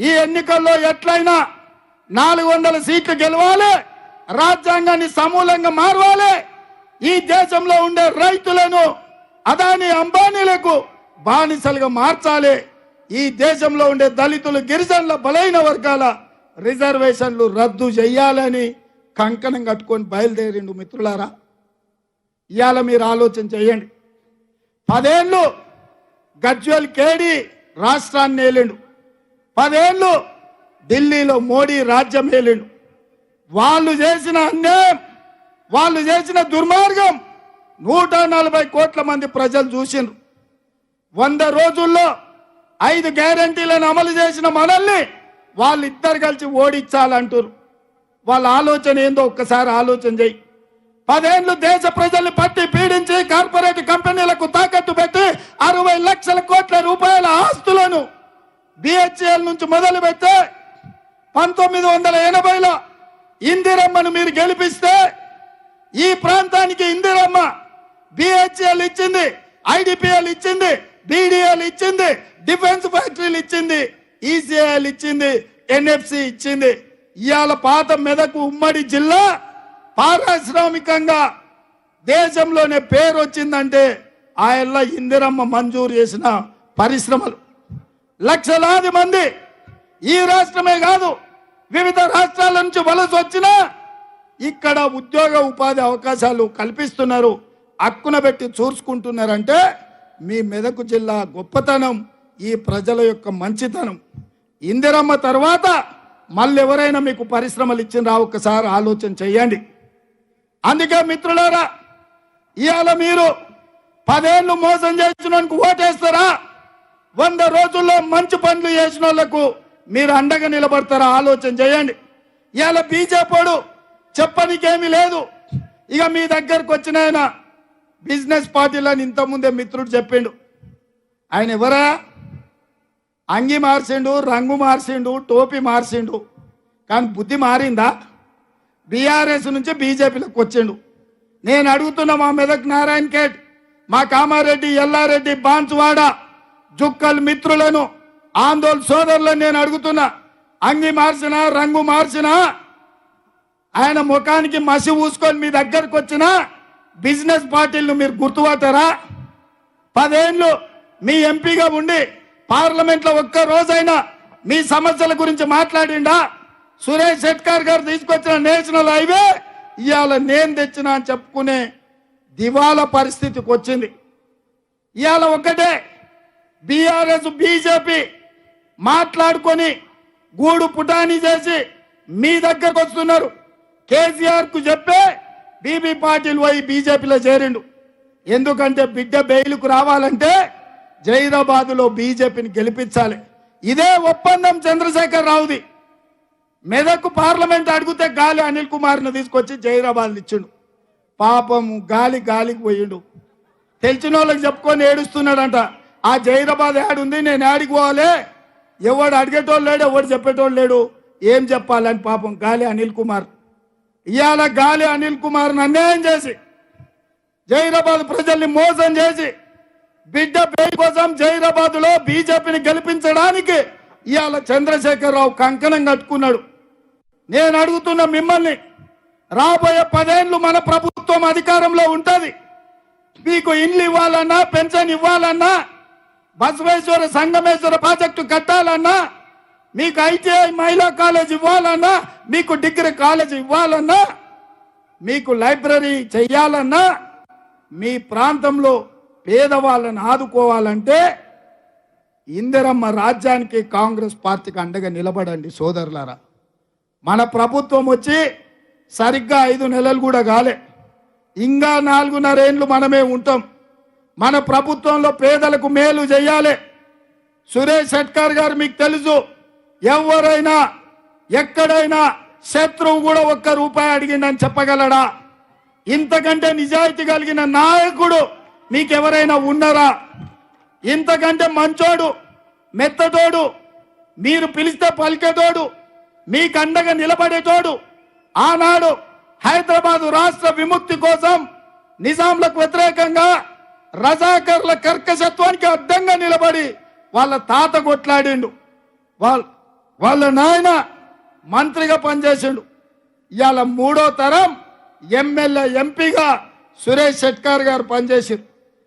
ఈ ఎన్నికల్లో ఎట్లయినా నాలుగు వందల సీట్లు గెలవాలి రాజ్యాంగాన్ని సమూలంగా మారవాలి. ఈ దేశంలో ఉండే రైతులను అదాని అంబానీలకు బానిసలుగా మార్చాలి. ఈ దేశంలో ఉండే దళితులు గిరిజనుల బలైన వర్గాల రిజర్వేషన్లు రద్దు చేయాలని కంకణం కట్టుకొని బయలుదేరిండు మిత్రులారా. ఇవాళ మీరు ఆలోచన చేయండి. పదేళ్ళు గజ్వల్ కేడి రాష్ట్రాన్ని ఏలిండు. పదేళ్ళు ఢిల్లీలో మోడీ రాజ్యం ఏలిండు. వాళ్ళు చేసిన అన్యాయం వాళ్ళు చేసిన దుర్మార్గం నూట నలభై కోట్ల మంది ప్రజలు చూసిండ్రు. వంద రోజుల్లో ఐదు గ్యారంటీలను అమలు చేసిన మనల్ని వాళ్ళిద్దరు కలిసి ఓడించాలంటారు వాళ్ళ ఆలోచన ఏందో ఒక్కసారి ఆలోచన చేయి పదేళ్ళు దేశ ప్రజల్ని పట్టి పీడించి కార్పొరేట్ కంపెనీలకు తాకట్టు పెట్టి అరవై లక్షల కోట్ల రూపాయల బిహెచ్ఎల్ నుంచి మొదలు పెడితే పంతొమ్మిది వందల ఎనభైలో ఇందిరమ్మను మీరు గెలిపిస్తే ఈ ప్రాంతానికి ఇందిరమ్మ బిహెచ్ఎల్ ఇచ్చింది ఐడిపిఎల్ ఇచ్చింది బీడీఎల్ ఇచ్చింది డిఫెన్స్ ఫ్యాక్టరీలు ఇచ్చింది ఈసీఐఎల్ ఇచ్చింది ఎన్ఎఫ్సి ఇచ్చింది. ఇవాళ పాత మెదకు ఉమ్మడి జిల్లా పారిశ్రామికంగా దేశంలోనే పేరు వచ్చిందంటే ఆయల్ల ఇందిరమ్మ మంజూరు చేసిన పరిశ్రమలు. లక్షలాది మంది ఈ రాష్ట్రమే కాదు వివిధ రాష్ట్రాల నుంచి వలస వచ్చినా ఇక్కడ ఉద్యోగ ఉపాధి అవకాశాలు కల్పిస్తున్నారు అక్కున పెట్టి చూసుకుంటున్నారంటే మీ మెదకు జిల్లా గొప్పతనం ఈ ప్రజల యొక్క మంచితనం. ఇందిరమ్మ తర్వాత మళ్ళీ ఎవరైనా మీకు పరిశ్రమలు ఇచ్చినరా ఒక్కసారి ఆలోచన చేయండి. అందుకే మిత్రులారా ఇవాళ మీరు పదేళ్ళు మోసం చేసిన ఓటేస్తారా? వంద రోజుల్లో మంచి పనులు చేసిన వాళ్ళకు మీరు అండగా నిలబడతారా? ఆలోచన చేయండి. ఇవాళ బీజేపీడు చెప్పనికేమీ లేదు. ఇక మీ దగ్గరకు వచ్చిన ఆయన బిజినెస్ పార్టీలని ఇంతకుముందే మిత్రుడు చెప్పిండు. ఆయన ఎవరా? అంగి మార్చిండు రంగు మార్చిండు టోపీ మార్చిండు కానీ బుద్ధి మారిందా? బీఆర్ఎస్ నుంచి బీజేపీలోకి వచ్చిండు. నేను అడుగుతున్న మా మెదక్ నారాయణ కేట్ మా కామారెడ్డి ఎల్లారెడ్డి బాన్సువాడ జుక్కల్ మిత్రులను ఆందోళన సోదరులను నేను అడుగుతున్నా. అంగి మార్చినా రంగు మార్చినా ఆయన ముఖానికి మసి ఊసుకొని మీ దగ్గరకు వచ్చిన బిజినెస్ పార్టీలను మీరు గుర్తుపడతారా? పదేళ్ళు మీ ఎంపీగా ఉండి పార్లమెంట్లో ఒక్క రోజైనా మీ సమస్యల గురించి మాట్లాడిండా? సురేష్ శెట్కర్ గారు తీసుకొచ్చిన నేషనల్ హైవే ఇవాళ నేను తెచ్చిన అని చెప్పుకునే దివాలా పరిస్థితికి వచ్చింది. ఇవాళ ఒక్కటే బీఆర్ఎస్ బీజేపీ మాట్లాడుకొని గూడు పుటాని చేసి మీ దగ్గరకు వస్తున్నారు. కేసీఆర్కు చెప్పే బీబీ పాటిల్ పోయి బీజేపీలో చేరిండు. ఎందుకంటే బిడ్డ బెయిల్కు రావాలంటే జైరాబాదులో బీజేపీని గెలిపించాలి. ఇదే ఒప్పందం చంద్రశేఖర్ రావుది. మెదక్ పార్లమెంట్ అడిగితే గాలి అనిల్ కుమార్ని తీసుకొచ్చి జైరాబాద్ ఇచ్చిండు. పాపం గాలి గాలికి పోయిండు. తెలిసిన వాళ్ళకి చెప్పుకొని ఏడుస్తున్నాడంట. ఆ జైరాబాద్ ఉంది నేను యాడికి పోవాలి. ఎవడు అడిగేటోళ్ళు లేడు ఎవడు చెప్పేటోళ్ళు లేడు. ఏం చెప్పాలని పాపం గాలి అనిల్ కుమార్. ఇవాళ గాలి అనిల్ కుమార్ని అన్యాయం చేసి? జైరాబాద్ ప్రజల్ని మోసం చేసి బిడ్డ పేరు కోసం జైరాబాద్లో బీజేపీని గెలిపించడానికి ఇవాళ చంద్రశేఖరరావు కంకణం కట్టుకున్నాడు. నేను అడుగుతున్న మిమ్మల్ని రాబోయే పదేళ్ళు మన ప్రభుత్వం అధికారంలో ఉంటుంది. మీకు ఇండ్లు ఇవ్వాలన్నా పెన్షన్ ఇవ్వాలన్నా బసవేశ్వర సంగమేశ్వర ప్రాజెక్టు కట్టాలన్నా మీకు ఐటీఐ మహిళా కాలేజ్ ఇవ్వాలన్నా మీకు డిగ్రీ కాలేజ్ ఇవ్వాలన్నా మీకు లైబ్రరీ చెయ్యాలన్నా మీ ప్రాంతంలో పేదవాళ్ళని ఆదుకోవాలంటే ఇందిరమ్మ రాజ్యానికి కాంగ్రెస్ పార్టీకి అండగా నిలబడండి సోదరులారా. మన ప్రభుత్వం వచ్చి సరిగ్గా ఐదు నెలలు కూడా కాలే. ఇంకా నాలుగున్నరేండ్లు మనమే ఉంటాం. మన ప్రభుత్వంలో పేదలకు మేలు చేయాలి. సురేష్ షెట్కర్ గారు మీకు తెలుసు ఎవరైనా ఎక్కడైనా శత్రువు కూడా ఒక్క రూపాయి అడిగిండని చెప్పగలడా? ఇంతకంటే నిజాయితీ కలిగిన నాయకుడు మీకెవరైనా ఉన్నారా? ఇంతకంటే మంచోడు మెత్తటోడు మీరు పిలిస్తే పలికేటోడు మీకు అండగా నిలబడేటోడు ఆనాడు హైదరాబాదు రాష్ట్ర విముక్తి కోసం నిజాంలకు వ్యతిరేకంగా రజాకర్ల కర్కశత్వానికి అడ్డంగా నిలబడి వాళ్ళ తాత కొట్లాడిండు. వాళ్ళ వాళ్ళ నాయన మంత్రిగా పనిచేసిండు. ఇవాళ మూడో తరం ఎమ్మెల్యే ఎంపీగా సురేష్ షెట్కార్ గారు పనిచేసిండు.